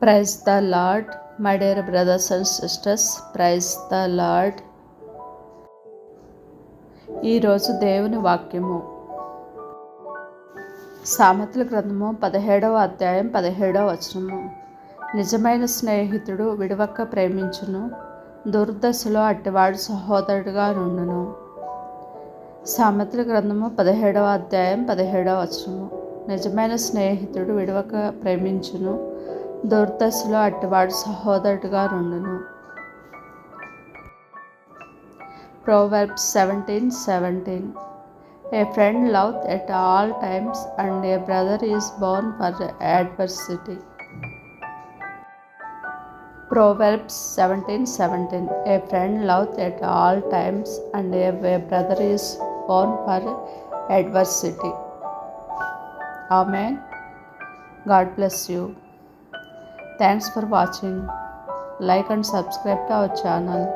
Praise the lord my dear brothers and sisters praise the lord ఈరోజు దేవుని వాక్యము సామెతల గ్రంథము పదిహేడవ అధ్యాయం పదిహేడవ వచనము నిజమైన స్నేహితుడు విడవక్క ప్రేమించును దుర్దశలో అట్టివాడు సహోదరుడుగా నుండును సామెతల గ్రంథము పదిహేడవ అధ్యాయం పదిహేడవ వచనము నిజమైన స్నేహితుడు విడవక ప్రేమించును దుర్దశలో అటువాడు సహోదరుడుగా ఉండును proverb seventeen seventeen a friend love at all times and a brother is born for adversity proverbs seventeen seventeen a friend love at all times and a brother is born for adversity ఆమె God bless you Thanks for watching. Like and subscribe to our channel.